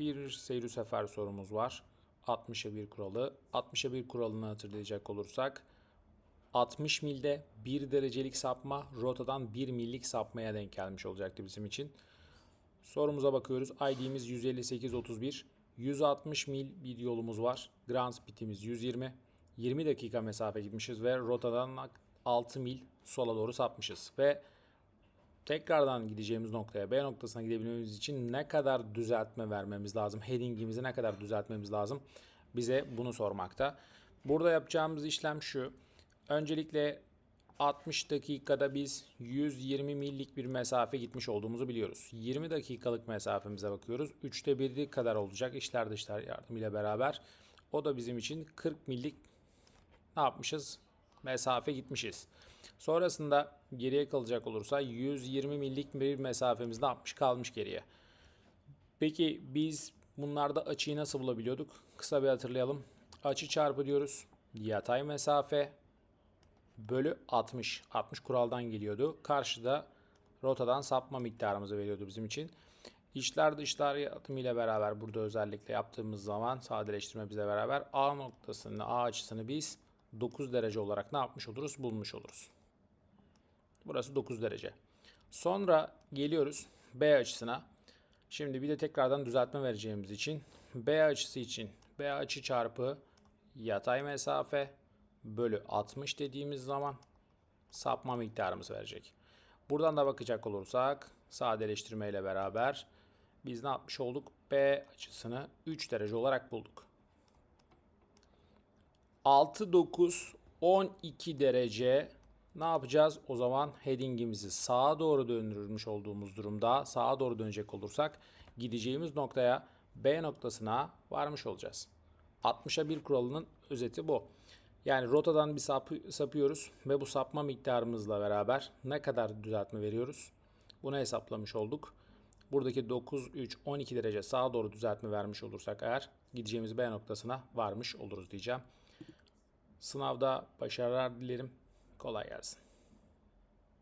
Bir seyir sefer sorumuz var. 60'a 1 kuralı. 60'a 1 kuralını hatırlayacak olursak 60 milde 1 derecelik sapma rotadan 1 millik sapmaya denk gelmiş olacaktı bizim için. Sorumuza bakıyoruz. ID'miz 15831. 160 mil bir yolumuz var. Grand Speed'imiz 120. 20 dakika mesafe gitmişiz ve rotadan 6 mil sola doğru sapmışız. Ve tekrardan gideceğimiz noktaya B noktasına gidebilmemiz için ne kadar düzeltme vermemiz lazım? Heading'imizi ne kadar düzeltmemiz lazım? Bize bunu sormakta. Burada yapacağımız işlem şu. Öncelikle 60 dakikada biz 120 millik bir mesafe gitmiş olduğumuzu biliyoruz. 20 dakikalık mesafemize bakıyoruz. 3'te 1'lik kadar olacak işler dışlar yardımıyla beraber. O da bizim için 40 millik ne yapmışız? Mesafe gitmişiz. Sonrasında geriye kalacak olursa 120 millik bir mesafemiz ne yapmış kalmış geriye. Peki biz bunlarda açıyı nasıl bulabiliyorduk? Kısa bir hatırlayalım. Açı çarpı diyoruz. Yatay mesafe bölü 60. 60 kuraldan geliyordu. Karşıda rotadan sapma miktarımızı veriyordu bizim için. İçler dışlar yardımıyla beraber burada özellikle yaptığımız zaman sadeleştirme bize beraber A noktasını, A açısını biz 9 derece olarak ne yapmış oluruz? Bulmuş oluruz. Burası 9 derece. Sonra geliyoruz B açısına. Şimdi bir de tekrardan düzeltme vereceğimiz için B açısı için B açı çarpı yatay mesafe bölü 60 dediğimiz zaman sapma miktarımız verecek. Buradan da bakacak olursak sadeleştirme ile beraber biz ne yapmış olduk? B açısını 3 derece olarak bulduk. 6, 9, 12 derece ne yapacağız? O zaman headingimizi sağa doğru döndürmüş olduğumuz durumda sağa doğru dönecek olursak gideceğimiz noktaya B noktasına varmış olacağız. 60'a 1 kuralının özeti bu. Yani rotadan bir sapı, sapıyoruz ve bu sapma miktarımızla beraber ne kadar düzeltme veriyoruz? Bunu hesaplamış olduk. Buradaki 9, 3, 12 derece sağa doğru düzeltme vermiş olursak eğer gideceğimiz B noktasına varmış oluruz diyeceğim. Sınavda başarılar dilerim. Kolay gelsin.